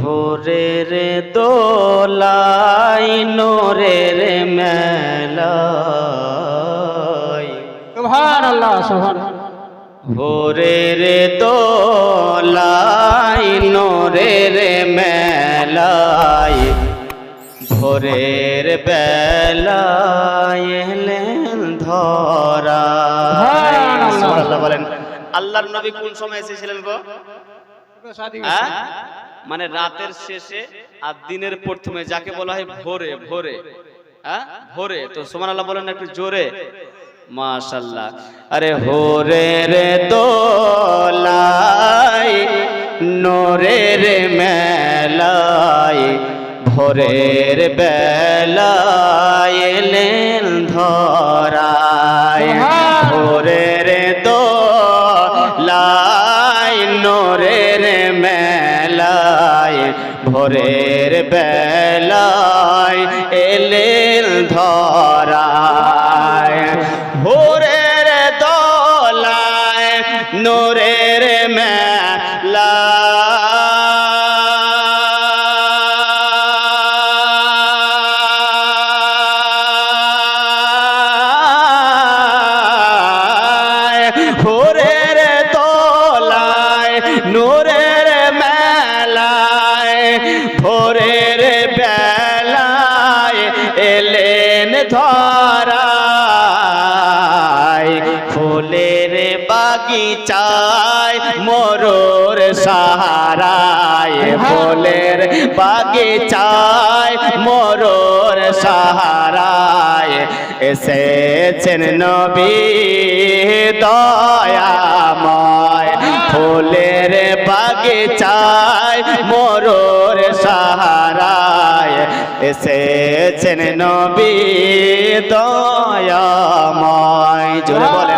হোরে রে দোলাই নোরে রে মেলাই সুবহান আল্লাহ সুবহান ভোরে রে দোলাই নোরে রে মেলাই ভোরের বেলায় এলেন ধরা সুবহানাল্লাহ। বলেন আল্লাহর নবী কোন সময় এসেছিলেন গো? মানে রাতের শেষে আর দিনের প্রথমে যাকে বলা হয় ভোরে ভোরে। হ্যাঁ? ভোরে। তো সোমান আল্লাহ বলেন একটু জোরে। মাশাল্লাহ আরে হোরে রে দোলাই নোরে রে মেলাই ভোরের বেলায় এলেন ভোরের বেলায় এলেন ধরায়। ভোরের দলায় নোরের মেলায়। বাগিচায় মরোর সাহারায় ফুলের বাগিচায় মরোর সাহারায়। এসেছেন নবী দয়াময় ফুলের বাগিচায় মরোর সাহারায়। এসেছেন নবী দয়াময়, জোরে বলেন।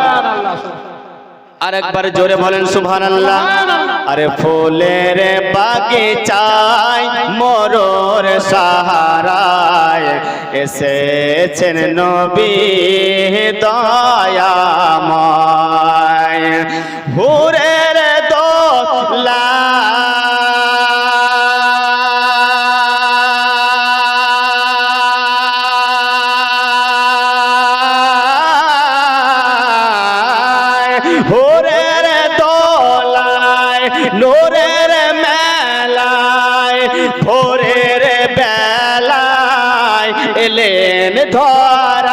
আরেকবার জোরে বলেন সুভান আল্লাহ আরে ফুলের চাই মরোর সাহারায় এসেছেন নবী দয়াময়। ভোরের এলেন ধরায়,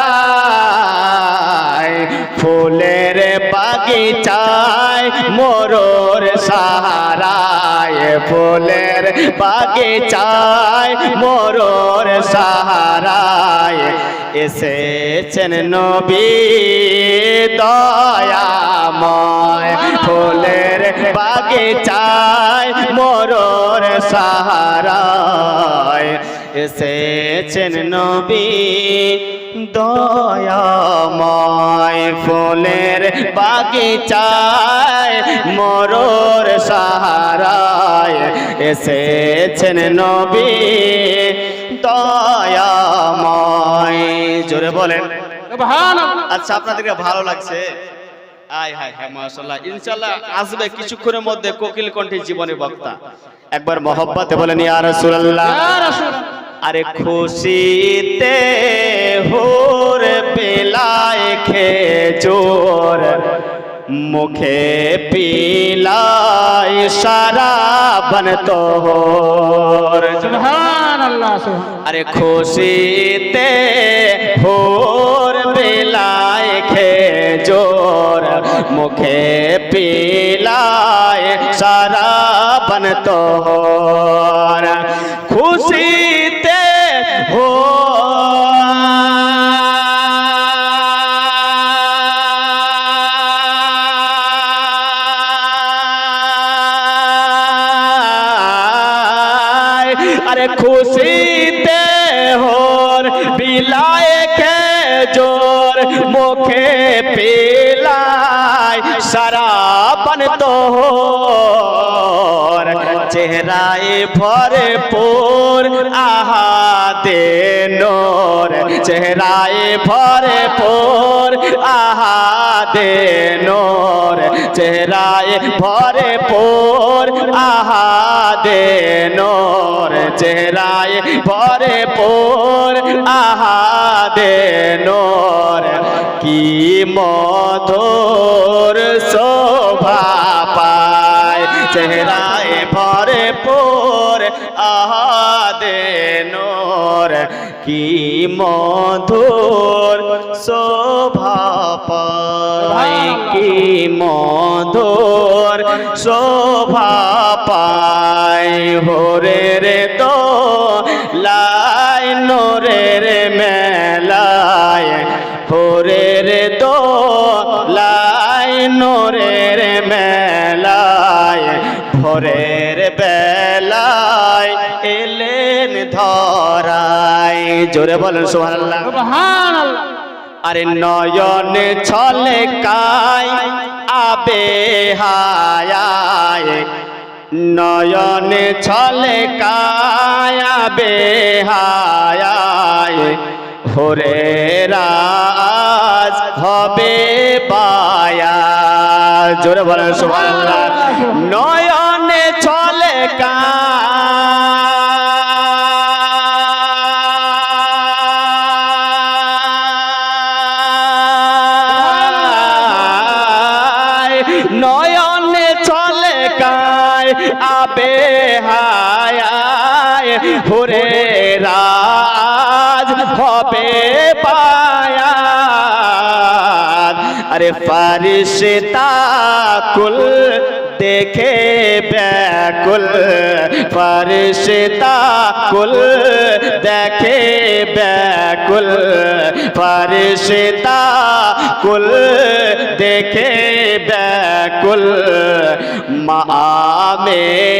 ফুলের বাগিচায়, মোরর সাহারায়, ফুলের বাগিচায়, মোরর সাহারায়। এসেছেন নবী দয়াময়, ফুলের বাগিচায়, মোরর সাহারায়। এসেছেন নবী দয়াময় ফুলের বাগিচায় মরোর সাহারায় এসেছেন নবী দয়াময়। জোরে বলেন। আচ্ছা আপনাদেরকে ভালো লাগছে? আয় হায় হ্যাঁ আসবে কিছুক্ষণের মধ্যে কোকিল কণ্ঠে জীবনে বক্তা। একবার মহব্বতে বলেন ইয়া রাসূলুল্লাহ। ইয়া রাসূল আরে খুশিতে হোর পেলায় খেজোর মুখে পিলায় সারা বনতো হোর সুবহান আল্লাহ সুবহান আরে খুশিতে ভোর বেলায় খেজোর মুখে পিলায় সারা বনতোর খুশিতে হোর, বিলায় খেজোর, মুখে পিলায় সারাপন তোর চেহারায় ভরপুর আহা দে নোর, চেহারায় ভরে পোর আহা দে নোর। চেহারায় ভরে পোর আহা দে নোর। চেহারায় ভরে পোর আহা দে নোর। কি মধুর শোভা পায়। চেহারায় ভরে পোর আহা দে নোর। কি মধুর কি মধুর শোভা পায়। ভোরে রে তো লাই নোরে রে মেলায়। ভোরে রে তো লাই নোরে রে মেলায়। ভোরের বেলায় এলেন ধরায়। জোরে বলেন, সুবহানাল্লাহ। সুবহান আল্লাহ আরে নয়ন ছলে কাই, আবে হায় নয়ন ছলে কাই, আবে হায় ভোরে রাজ হবে পায়া জোরে বলেন, সুবহানাল্লাহ। নয়নে হুরে রাজ হবে পায়া আরে ফারিস্তা কুল দেখে ব্যাকুল। ফারিস্তা কুল দেখে ব্যাকুল। ফারিস্তা কুল দেখে ব্যাকুল। মামেনার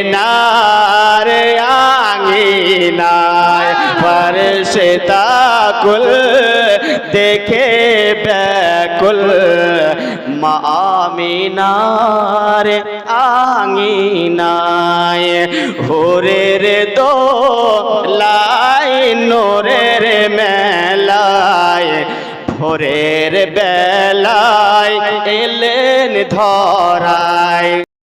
আঙিনায় ফারিস্তা কুল দেখে ব্যাকুল। মামিনার আঙিনায় হোরের দো লাই নোরের মেলায়, ভোরের বেলায় এলেন ধরায়।